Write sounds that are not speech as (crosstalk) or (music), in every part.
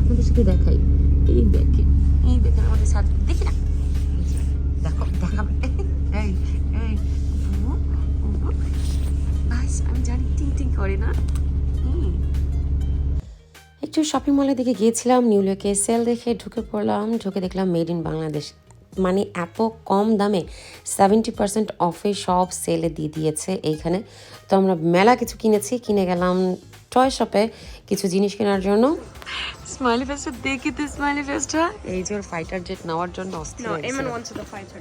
আপনাদের সাথে দেখাই। এই দেখেন এই দেখেন আমাদের সাজ দেখি না। দেখো, দেখাবে। এই এই আমি জানি টিং টিং করে না। একটু শপিং মলের দিকে গিয়েছিলাম নিউ ইয়র্কে সেল দেখে ঢুকে পড়লাম, ঢুকে দেখলাম মেড ইন বাংলাদেশ মানে এত কম দামে সেভেন্টি পার্সেন্ট অফে সব সেলে দিয়ে দিয়েছে এইখানে। তো আমরা মেলা কিছু কিনেছি, কিনে গেলাম টয় শপে কিছু জিনিস কেনার জন্য। স্মাইলি ফেস দেখি তো স্মাইলি ফেসটা এই যে ফাইটার জেট নেওয়ার জন্য অস্থির নো এমন wants the fighter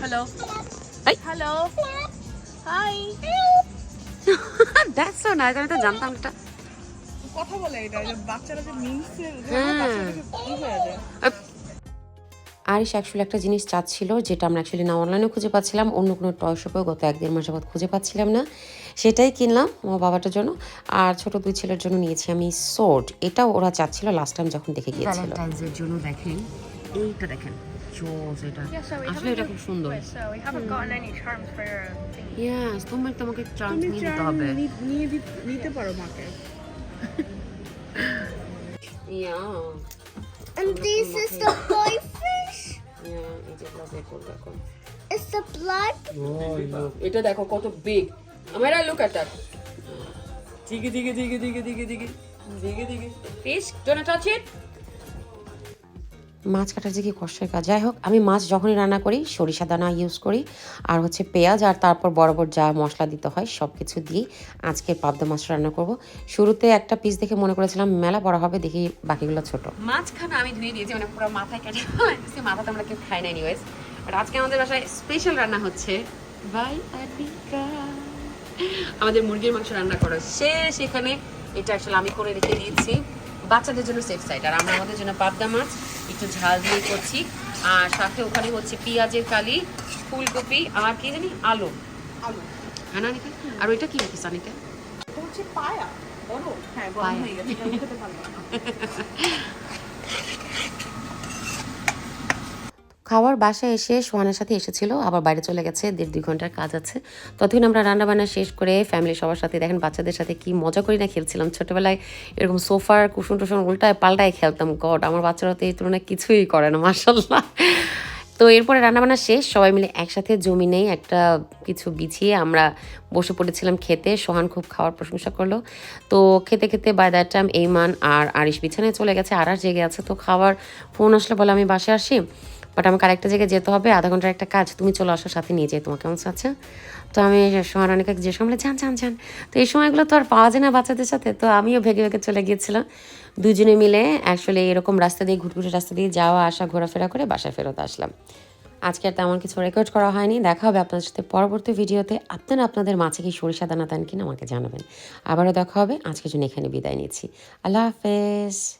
hello hello hi that's so nice আমি তো জানতাম এটা। কথা বলে এটা বাচ্চারা যে মিমস এর আরিশ অ্যাকচুয়ালি একটা জিনিস চাচ্ছিল যেটা আমরা অ্যাকচুয়ালি না অনলাইনে খুঁজে পাচ্ছিলাম অন্য কোনো টয় শপেও গত এক দেড় মাস যাবত খুঁজে পাচ্ছিলাম না। সেটাই কিনলাম আমার বাবাটার জন্য আর ছোট দুই ছেলের জন্য নিয়েছি আমি সোর্ড এটাও ওরা চাচ্ছিল লাস্ট টাইম যখন দেখে গিয়েছিল। জন্য দেখেন এইটা দেখেন জোস এটা। Yeah, আসলে এটা খুব সুন্দর. ইয়াস তোমার তোমাকে চান্স নিতে হবে। নিয়ে নিতে পারো মাকে ইয়া (laughs) And this is the ইয়া এই যে করবে এখন It's the blood. এটা দেখো কত বিগ আমরা লুক at that. দিগে দিগে দিগে দিগে দিগে দিগে দিগে দিগে Fish, don't touch ইট মাছ কাটার যে কি কষ্টের কাজ। যাই হোক, আমি মাছ যখনই রান্না করি, সরিষা দানা ইউজ করি, আর হচ্ছে পেঁয়াজ আর তারপর বরাবর যা মশলা দিতে হয় সব কিছু দিয়ে আজকে পাবদা মাছ রান্না করব। শুরুতে একটা পিস দেখে মনে করেছিলাম, মেলা বড় হবে, দেখি বাকিগুলো ছোট। মাছখানা আমি ধুয়ে দিয়েছি মানে পুরো মাথায় কেটে দিয়েছি মাথাতে আমরা কেউ খাই না এনিওয়েজ বাট আজকে আমাদের বাসায় স্পেশাল রান্না হচ্ছে বাই আদিকা আমাদের মুরগির মাংস রান্না করা শেষ এখানে। এটা আসলে আমি করে রেখে দিয়েছি। বাচ্চাদের জন্য সেফ সাইড আর আমরা আমাদের জন্য পাবদা মাছ। একটু ঝাল দিয়ে করছি। আর সাথে ওখানে হচ্ছে পেঁয়াজের কালি ফুলকপি আর কি জানি আলু। আলু। হ্যাঁ না আর ওইটা কি রাখিস অনিকা হচ্ছে পায়া। বড়। হ্যাঁ পায়া। হয়ে গেছে (laughs) এটা আমি খেতে পারব না খাওয়ার বাসায় এসে সোহানের সাথে এসেছিল, আবার বাইরে চলে গেছে, দেড় দুই ঘণ্টার কাজ আছে। ততক্ষণ আমরা রান্নাবান্না শেষ করে ফ্যামিলি সবার সাথে দেখেন বাচ্চাদের সাথে কি মজা করি না খেলছিলাম। ছোটবেলায় এরকম সোফার কুসুন টুসুন উল্টায় পাল্টায় খেলতাম। গড, আমার বাচ্চারা তো এই তুলনায় কিছুই করে না মাসাল্লাহ তো এরপরে রান্নাবান্না শেষ, সবাই মিলে একসাথে জমি নেই, একটা কিছু বিছিয়ে আমরা বসে পড়েছিলাম খেতে। সোহান খুব খাওয়ার প্রশংসা করল। তো খেতে খেতে বাই দ্যাট টাইম এইমান আর আরিশ বিছানায় চলে গেছে, আর আর জেগে আছে। তো খাওয়ার ফোন আসলে বলে আমি বাসে আসি। বাট আমাকে আরেকটা জায়গায় যেতে হবে, আধা ঘণ্টার একটা কাজ। তুমি চলে আসো সাথে নিয়ে যাই তোমাকে কেমন আছে তো আমি সোহারানিকে যে সময় যান যান যান। তো এই সময়গুলো তো আর পাওয়া যায় না বাচ্চাদের সাথে। তো আমিও ভেগে ভেগে চলে গিয়েছিলাম। দুজনে মিলে অ্যাকচুয়ালি এরকম রাস্তা দিয়ে, ঘুটঘুটে রাস্তা দিয়ে যাওয়া, আসা, ঘোরাফেরা করে বাসায় ফেরত আসলাম। আজকে আর তেমন কিছু রেকর্ড করা হয়নি। দেখা হবে আপনাদের সাথে পরবর্তী ভিডিওতে। আপনারা আপনাদের মাছে কি সরিষা দানা দেন কিনা আমাকে জানাবেন। আবারও দেখা হবে। আজকের জন্য এখানে বিদায় নিচ্ছি। আল্লাহ হাফেজ।